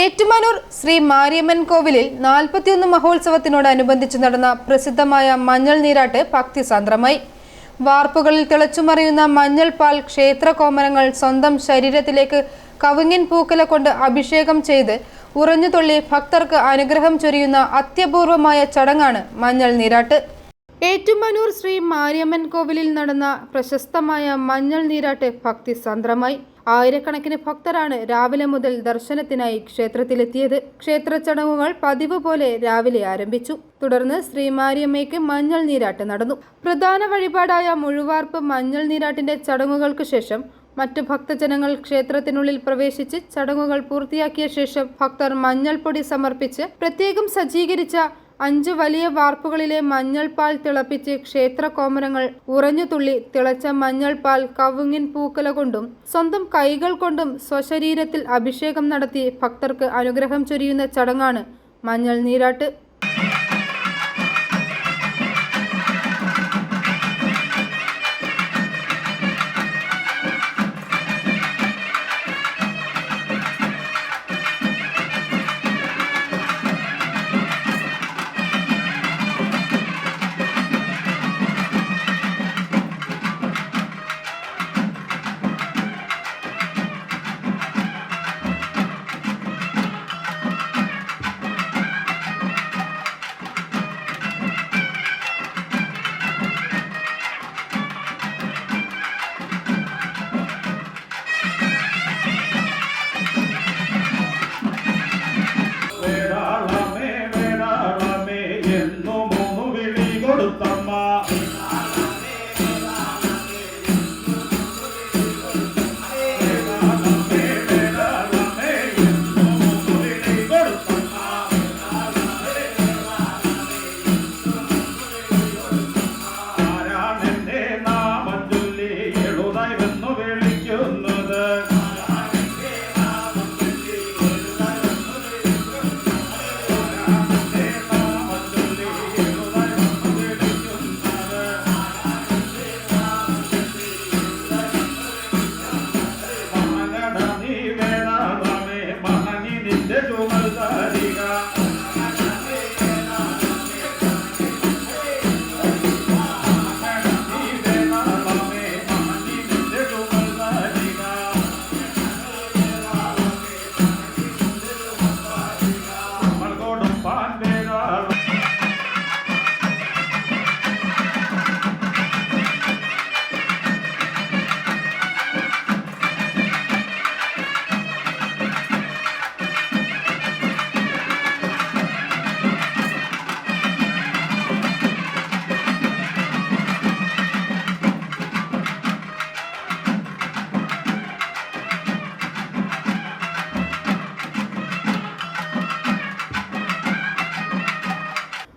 ഏറ്റുമാനൂർ ശ്രീ മാരിയമ്മൻ കോവിലിൽ നാൽപ്പത്തിയൊന്ന് മഹോത്സവത്തിനോടനുബന്ധിച്ച് നടന്ന പ്രസിദ്ധമായ മഞ്ഞൾ നീരാട്ട് ഭക്തിസാന്ദ്രമായി. വാർപ്പുകളിൽ തിളച്ചുമറിയുന്ന മഞ്ഞൾ പാൽ ക്ഷേത്ര കോമരങ്ങൾ സ്വന്തം ശരീരത്തിലേക്ക് കവുങ്ങിൻ പൂക്കല കൊണ്ട് അഭിഷേകം ചെയ്ത് ഉറഞ്ഞുതുള്ളി ഭക്തർക്ക് അനുഗ്രഹം ചൊരിയുന്ന അത്യപൂർവമായ ചടങ്ങാണ് മഞ്ഞൾ നീരാട്ട്. ഏറ്റുമാനൂർ ശ്രീ മാരിയമ്മൻ കോവിലിൽ നടന്ന പ്രശസ്തമായ മഞ്ഞൾ നീരാട്ട് ഭക്തി സാന്ദ്രമായി ആയിരക്കണക്കിന് ഭക്തരാണ് രാവിലെ മുതൽ ദർശനത്തിനായി ക്ഷേത്രത്തിലെത്തിയത്. ക്ഷേത്ര ചടങ്ങുകൾ പതിവ് പോലെ രാവിലെ ആരംഭിച്ചു. തുടർന്ന് ശ്രീ മാരിയമ്മയ്ക്ക് മഞ്ഞൾ നീരാട്ട് നടന്നു. പ്രധാന വഴിപാടായ മുഴുവാർപ്പ് മഞ്ഞൾ നീരാട്ടിന്റെ ചടങ്ങുകൾക്ക് ശേഷം മറ്റു ഭക്തജനങ്ങൾ ക്ഷേത്രത്തിനുള്ളിൽ പ്രവേശിച്ച് ചടങ്ങുകൾ പൂർത്തിയാക്കിയ ശേഷം ഭക്തർ മഞ്ഞൾപ്പൊടി സമർപ്പിച്ച് പ്രത്യേകം സജ്ജീകരിച്ച അഞ്ച് വലിയ വാർപ്പുകളിലെ മഞ്ഞൾപ്പാൽ തിളപ്പിച്ച് ക്ഷേത്ര കോമരങ്ങൾ ഉറഞ്ഞുതുള്ളി തിളച്ച മഞ്ഞൾപ്പാൽ കവുങ്ങിൻ പൂക്കല കൊണ്ടും സ്വന്തം കൈകൾ കൊണ്ടും സ്വശരീരത്തിൽ അഭിഷേകം നടത്തി ഭക്തർക്ക് അനുഗ്രഹം ചൊരിയുന്ന ചടങ്ങാണ് മഞ്ഞൾ നീരാട്ട്. வாழ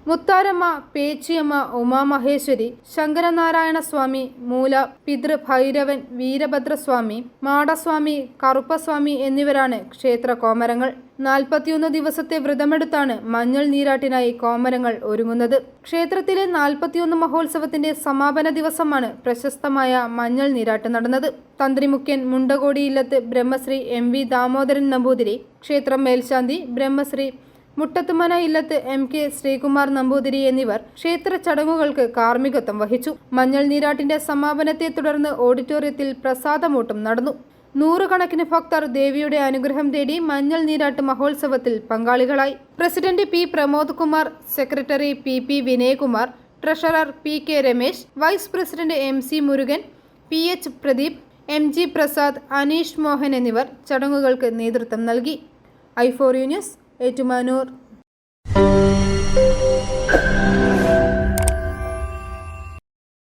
മുത്താരമ്മ പേച്ചിയമ്മ ഉമാമഹേശ്വരി ശങ്കരനാരായണ സ്വാമി മൂല പിതൃ ഭൈരവൻ വീരഭദ്രസ്വാമി മാടസ്വാമി കറുപ്പസ്വാമി എന്നിവരാണ് ക്ഷേത്ര കോമരങ്ങൾ. നാൽപ്പത്തിയൊന്ന് ദിവസത്തെ വ്രതമെടുത്താണ് മഞ്ഞൾ നീരാട്ടിനായി കോമരങ്ങൾ ഒരുങ്ങുന്നത്. ക്ഷേത്രത്തിലെ നാൽപ്പത്തിയൊന്ന് മഹോത്സവത്തിന്റെ സമാപന ദിവസമാണ് പ്രശസ്തമായ മഞ്ഞൾ നീരാട്ട് നടന്നത്. തന്ത്രിമുഖ്യൻ മുണ്ടകോടി ബ്രഹ്മശ്രീ എം വി ദാമോദരൻ നമ്പൂതിരി ക്ഷേത്രം മേൽശാന്തി ബ്രഹ്മശ്രീ മുട്ടത്തുമന ഇല്ലത്ത് എം കെ ശ്രീകുമാർ നമ്പൂതിരി എന്നിവർ ക്ഷേത്ര ചടങ്ങുകൾക്ക് കാർമ്മികത്വം വഹിച്ചു. മഞ്ഞൾ നീരാട്ടിന്റെ സമാപനത്തെ തുടർന്ന് ഓഡിറ്റോറിയത്തിൽ പ്രസാദമൂട്ടും നടന്നു. നൂറുകണക്കിന് ഭക്തർ ദേവിയുടെ അനുഗ്രഹം തേടി മഞ്ഞൾ നീരാട്ട് മഹോത്സവത്തിൽ പങ്കാളികളായി. President P Pramod Kumar secretary P P Vinayakumar treasurer P K Ramesh vice president M C Murugan P H Pradeep M G Prasad Aneesh Mohan എന്നിവർ ചടങ്ങുകൾക്ക് നേതൃത്വം നൽകി. I for you news Ettumanoor